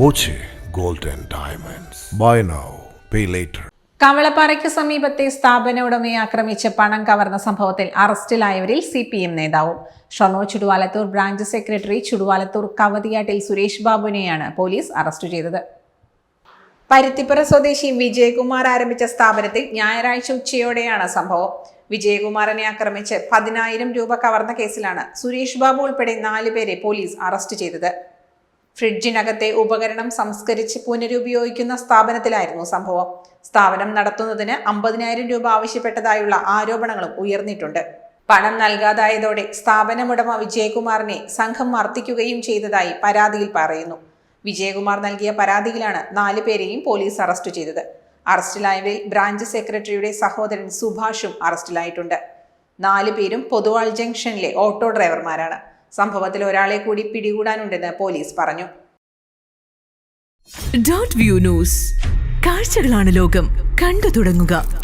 Boche golden diamonds. Buy now pay later. കവളപ്പാറയ്ക്ക് സമീപത്തെ സ്ഥാപന ഉടമയെ ആക്രമിച്ച് പണം കവർന്ന സംഭവത്തിൽ അറസ്റ്റിലായവരിൽ സി പി എം നേതാവും. ഷൊർണൂർ ചുടുവാലത്തൂർ ബ്രാഞ്ച് സെക്രട്ടറി ചുടുവാലത്തൂർ കവതിയാട്ടിൽ സുരേഷ് ബാബുവിനെയാണ് പോലീസ് അറസ്റ്റ് ചെയ്തത്. പരുത്തിപ്പുറ സ്വദേശി വിജയകുമാർ ആരംഭിച്ച സ്ഥാപനത്തിൽ ഞായറാഴ്ച ഉച്ചയോടെയാണ് സംഭവം. വിജയകുമാറിനെ ആക്രമിച്ച് പതിനായിരം രൂപ കവർന്ന കേസിലാണ് സുരേഷ് ബാബു ഉൾപ്പെടെ നാല് പേരെ പോലീസ് അറസ്റ്റ് ചെയ്തത്. ഫ്രിഡ്ജിനകത്തെ ഉപകരണം സംസ്കരിച്ച് പുനരുപയോഗിക്കുന്ന സ്ഥാപനത്തിലായിരുന്നു സംഭവം. സ്ഥാപനം നടത്തുന്നതിന് അമ്പതിനായിരം രൂപ ആവശ്യപ്പെട്ടതായുള്ള ആരോപണങ്ങളും ഉയർന്നിട്ടുണ്ട്. പണം നൽകാതായതോടെ സ്ഥാപനമുടമ വിജയകുമാറിനെ സംഘം മർദ്ദിക്കുകയും ചെയ്തതായി പരാതിയിൽ പറയുന്നു. വിജയകുമാർ നൽകിയ പരാതിയിലാണ് നാല് പേരെയും പോലീസ് അറസ്റ്റ് ചെയ്തത്. അറസ്റ്റിലായവരിൽ ബ്രാഞ്ച് സെക്രട്ടറിയുടെ സഹോദരൻ സുഭാഷും അറസ്റ്റിലായിട്ടുണ്ട്. നാല് പേരും പൊതുവാൾ ജംഗ്ഷനിലെ ഓട്ടോ ഡ്രൈവർമാരാണ്. സംഭവത്തിൽ ഒരാളെ കൂടി പിടികൂടാനുണ്ടെന്ന് പോലീസ് പറഞ്ഞു. ഡോട്ട് വ്യൂ ന്യൂസ് കാഴ്ചകളാണ് ലോകം. കണ്ടു തുടങ്ങുക.